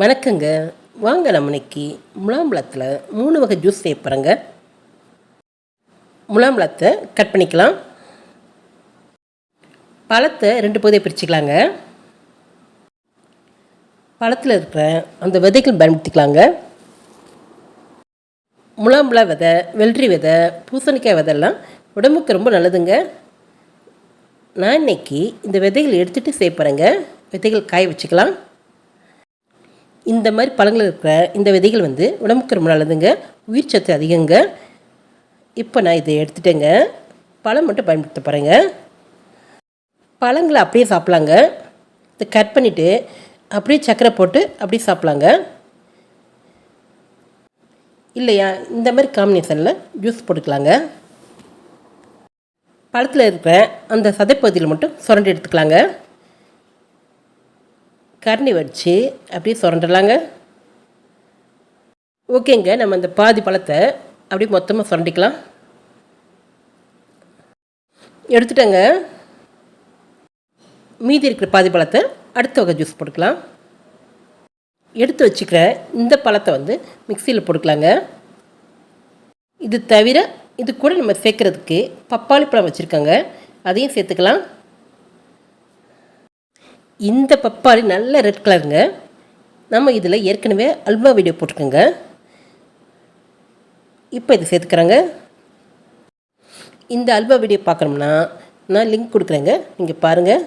வணக்கங்க. வாங்க நம்ம இன்னைக்கு முலாம்பழத்தில் மூணு வகை ஜூஸ் செய்ய போகிறேங்க முலாம்பழத்தை கட் பண்ணிக்கலாம். பழத்தை ரெண்டு பகுதியை பிரிச்சுக்கலாங்க. பழத்தில் இருக்கிற அந்த விதைகள் பயன்படுத்திக்கலாங்க. முலாம்பழ விதை வெள்ளரி விதை பூசணிக்காய் விதைலாம் உடம்புக்கு ரொம்ப நல்லதுங்க. நான் இன்னைக்கு இந்த விதைகள் எடுத்துகிட்டு செய்ய போகிறேங்க விதைகள் காய வச்சுக்கலாம். இந்த மாதிரி பழங்கள் இருக்கிற இந்த விதைகள் வந்து உடம்புக்கு ரொம்ப நல்லதுங்க. உயிர் சத்து அதிகங்க. இப்போ நான் இதை எடுத்துட்டேங்க. பழம் மட்டும் பயன்படுத்த போகிறேங்க பழங்களை அப்படியே சாப்பிட்லாங்க. இதை கட் பண்ணிவிட்டு அப்படியே சர்க்கரை போட்டு அப்படியே சாப்பிட்லாங்க. இல்லையா? இந்த மாதிரி காம்பினேஷனில் ஜூஸ் போட்டுக்கலாங்க. பழத்தில் இருக்கிற அந்த சதைப்பகுதியில் மட்டும் சுரண்டி எடுத்துக்கலாங்க. கரண்டி வச்சு அப்படியே சுரண்டலாங்க. ஓகேங்க நம்ம இந்த பாதி பழத்தை அப்படியே மொத்தமாக சுரண்டிக்கலாம். எடுத்துட்டேங்க. மீதி இருக்கிற பாதி பழத்தை அடுத்த வகை ஜூஸ் போட்டுக்கலாம். எடுத்து வச்சுக்கிற இந்த பழத்தை வந்து மிக்சியில் போட்டுக்கலாங்க. இது தவிர இது கூட நம்ம சேர்க்குறதுக்கு பப்பாளி பழம் வச்சுருக்கோங்க. அதையும் சேர்த்துக்கலாம். இந்த பப்பாளி நல்ல ரெட் கலருங்க நம்ம இதில் ஏற்கனவே அல்வா வீடியோ போட்டிருக்கோங்க. இப்போ இது சேர்த்துக்கிறேங்க. இந்த அல்வா வீடியோ பார்க்கணும்னா நான் லிங்க் கொடுக்குறேங்க. நீங்கள் பாருங்கள்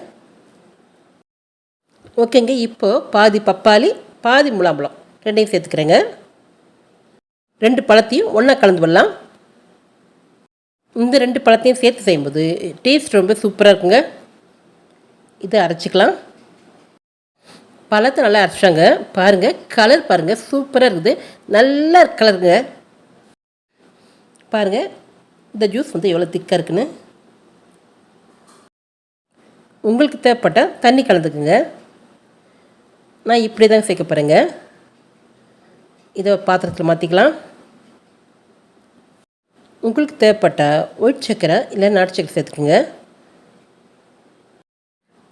ஓகேங்க இப்போது பாதி பப்பாளி பாதி முலாம்பழம். ரெண்டையும் சேர்த்துக்கிறேங்க. ரெண்டு பழத்தையும் ஒன்றா கலந்து வரலாம் இந்த ரெண்டு பழத்தையும் சேர்த்து செய்யும்போது டேஸ்ட் ரொம்ப சூப்பராக இருக்குங்க. இதை அரைச்சிக்கலாம். பழத்தை நல்லா அரைச்சாங்க பாருங்கள் கலர் பாருங்கள் சூப்பராக இருக்குது. நல்லா கலருங்க. பாருங்கள் இந்த ஜூஸ் வந்து எவ்வளோ திக்காக இருக்குன்னு. உங்களுக்கு தேவைப்பட்ட தண்ணி கலந்துக்குங்க. நான் இப்படி தான் சேர்க்க போகிறேங்க இதை பாத்திரத்தில் மாற்றிக்கலாம் உங்களுக்கு தேவைப்பட்ட ஒயிட் சக்கரை இல்லை நாட்டு சக்கரை சேர்த்துக்குங்க.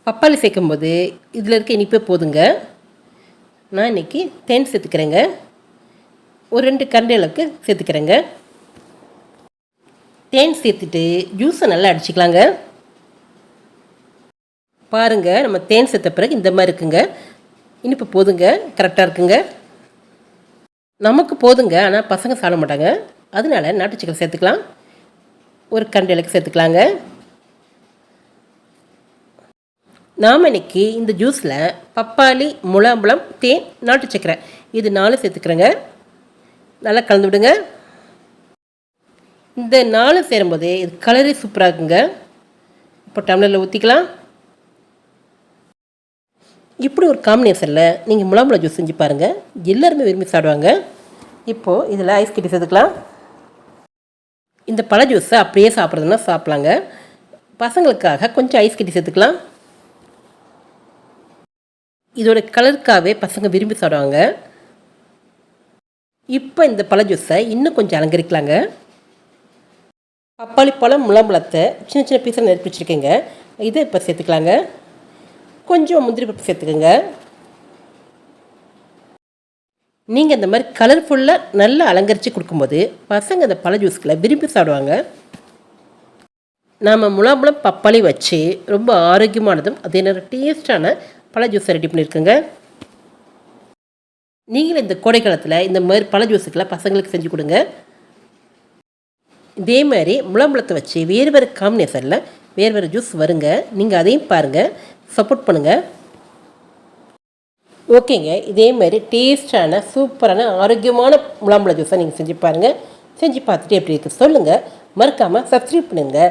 பப்பாளி சேர்க்கும் போது இதில் இருக்க இனிப்பே போதுங்க. நான் இன்றைக்கி தேன் சேர்த்துக்கிறேங்க. ஒரு ரெண்டு கரண்டி அளவுக்கு சேர்த்துக்கிறேங்க. தேன் சேர்த்துட்டு ஜூஸை நல்லா அடிச்சுக்கலாங்க. பாருங்கள் நம்ம தேன் சேர்த்த பிறகு இந்த மாதிரி இருக்குங்க. இனிப்பு போதுங்க கரெக்டாக இருக்குங்க. நமக்கு போதுங்க ஆனால் பசங்க சாப்பிட மாட்டாங்க. அதனால நாட்டு சிக்கன் சேர்த்துக்கலாம். ஒரு கண்டு இலக்கு சேர்த்துக்கலாங்க. நாம் இன்னைக்கு இந்த ஜூஸில் பப்பாளி முலாம்பழம் தேன் நாட்டு சக்கரை. இது நாலு சேர்த்துக்கிறேங்க. நல்லா கலந்து விடுங்க. இந்த நாலு சேரும்போது இது கலரே சூப்பராக இருக்குங்க. இப்போ டம்ளரில் ஊற்றிக்கலாம் இப்படி ஒரு காம்பினேஷனில் நீங்கள் முலாம்பழம் ஜூஸ் செஞ்சு பாருங்கள் எல்லாருமே விரும்பி சாப்பிடுவாங்க. இப்போது இதில் ஐஸ் கட்டி சேர்த்துக்கலாம். இந்த பழ ஜூஸை அப்படியே சாப்பிட்றதுனா சாப்பிட்லாங்க. பசங்களுக்காக கொஞ்சம் ஐஸ் கட்டி சேர்த்துக்கலாம். இதோட கலருக்காகவே பசங்க விரும்பி சாப்பிடுவாங்க. இப்போ இந்த பழ ஜூஸை இன்னும் கொஞ்சம் அலங்கரிக்கலாங்க. பப்பாளி பழம் முலாம்பழத்தை சின்ன சின்ன பீஸாக நெருப்பி வச்சுருக்கேங்க. இதை இப்போ சேர்த்துக்கலாங்க. கொஞ்சம் முந்திரி பருப்பு சேர்த்துக்கோங்க. நீங்கள் இந்த மாதிரி கலர்ஃபுல்லாக நல்லா அலங்கரித்து கொடுக்கும்போது பசங்க இந்த பழ ஜூஸ்களை விரும்பி சாப்பிடுவாங்க. நாம் முலாம்பழம் பப்பாளி வச்சு ரொம்ப ஆரோக்கியமானதும் அதே நேரம் டேஸ்டான பழ ஜூஸை ரெடி பண்ணியிருக்கோங்க. நீங்களும் இந்த கோடை காலத்தில் இந்த மாதிரி பழ ஜூஸுக்கெல்லாம் பசங்களுக்கு செஞ்சு கொடுங்க. இதே மாதிரி முளம்பழத்தை வச்சு வேறு வேறு காம்பினேஷனில் வேறு வேறு ஜூஸ் வருங்க. நீங்கள் அதையும் பாருங்கள் சப்போர்ட் பண்ணுங்கள் ஓகேங்க. இதே மாதிரி டேஸ்டான சூப்பரான ஆரோக்கியமான முலாம்பழ ஜூஸை நீங்கள் செஞ்சு பாருங்கள் செஞ்சு பார்த்துட்டு எப்படி இருக்குது சொல்லுங்கள் மறக்காமல் சப்ஸ்கிரைப் பண்ணுங்கள்